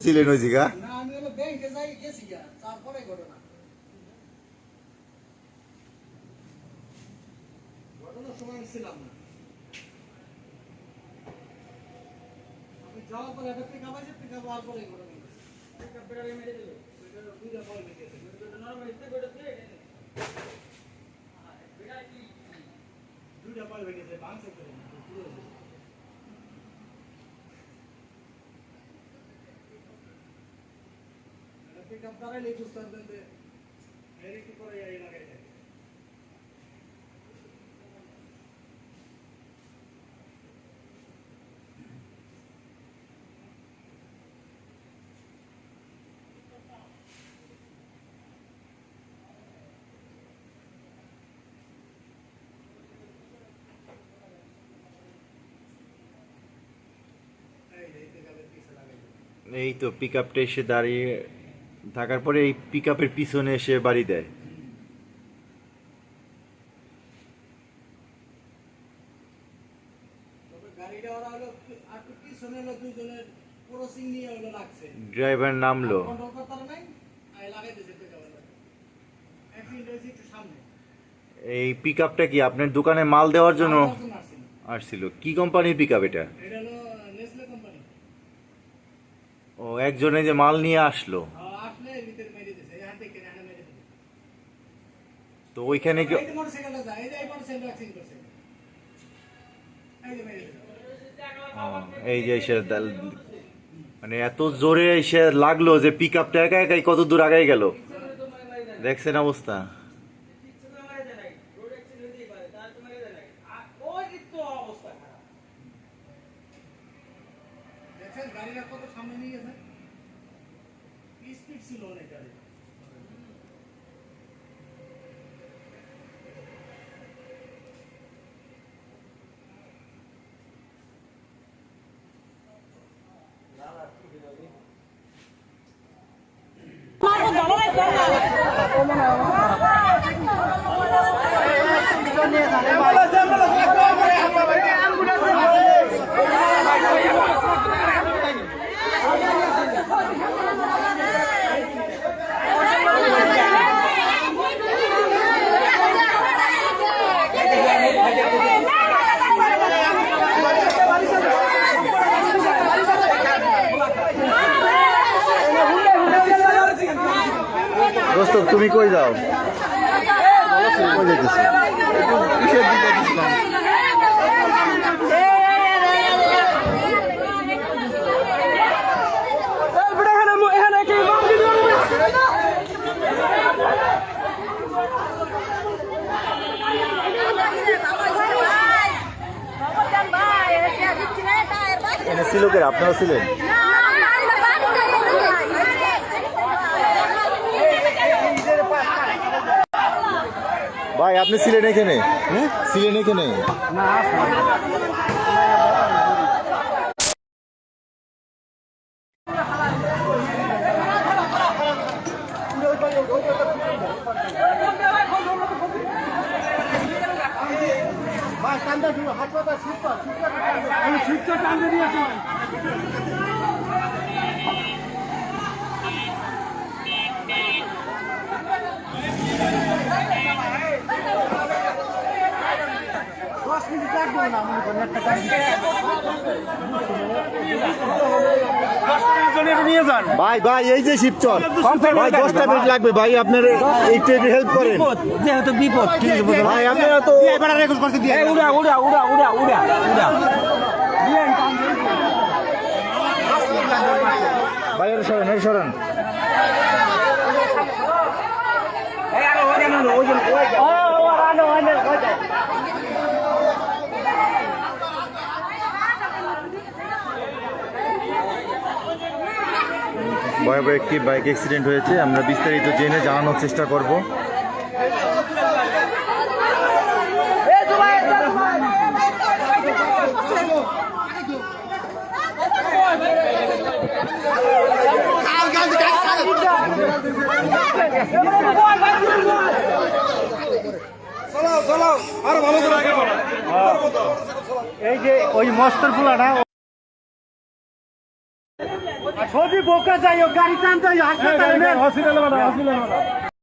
ছিলেন ওই জায়গা? না আমি হলো ব্যাংকে যাই গেছি গা তারপরে ঘটনা ঘটনার সময় আমি ছিলাম না আমি যাওয়ার পরে একটা পিক আপ আছে পিক আপ হওয়ার পরে ঘটনা পিক আপ বেড়ে মেরে দিল দুইটা পরে মেরে দিল দুইটা পরে মেরে দিল ভাঙছে করে পুরো পিক আপ দাঁড়াইলে বুঝতে পারবেন যে এর একটু পরে এই লাগাই যায় এই এই পিক আপের পিছে লাগাই যায় এই তো পিক আপটা এসে দাঁড়িয়ে থাকার পরে এই পিক আপের পিছনে এসে বাড়ি দেয়। ড্রাইভার নামলো। এই পিক আপটা কি আপনার দোকানে মাল দেওয়ার জন্য আসছিল। কি কোম্পানির পিক আপ এটা ও একজনে যে মাল নিয়ে আসলে এর ভিতরে মেরে দিয়েছে এই হাত থেকে এখানে মেরে দিয়েছে তো ওইখানে কি এই যে এসে মানে এত জোরে এসে লাগল যে পিক আপটা একা একাই কত দূর আগাই গেল। দেখছেন অবস্থা? গাড়িটা কত সামনে নিয়ে গেছে? স্পিড ছিল অনেক গাড়ি Thank you. দোস্ত তুমি কই যাও কই ছিল আপনারা ছিলেন ভাই আপনি ছিলেন এখানে ছিলেন এখানে দশ মিনিট লাগবে না মনে করেন একটা গাড়ি ভাই ভাই এই যে শিবচর। ভাই দশটা মিনিট লাগবে ভাই আপনার একটু হেল্প করেন। যেহেতু বিপদ ভাই আপনারা তো উড়া উড়া উড়া উড়া উড়া উড়া। ভাই এটা সরেন সরেন। ভয়াবহ একটি বাইক অ্যাক্সিডেন্ট হয়েছে। আমরা বিস্তারিত জেনে জানানোর চেষ্টা করব। এই যে ওই মস্তর ফুলাটা যদি বোকা যাই গাড়ি টানতে হাসপাতালে নেন। হসপিটালে হসপিটালে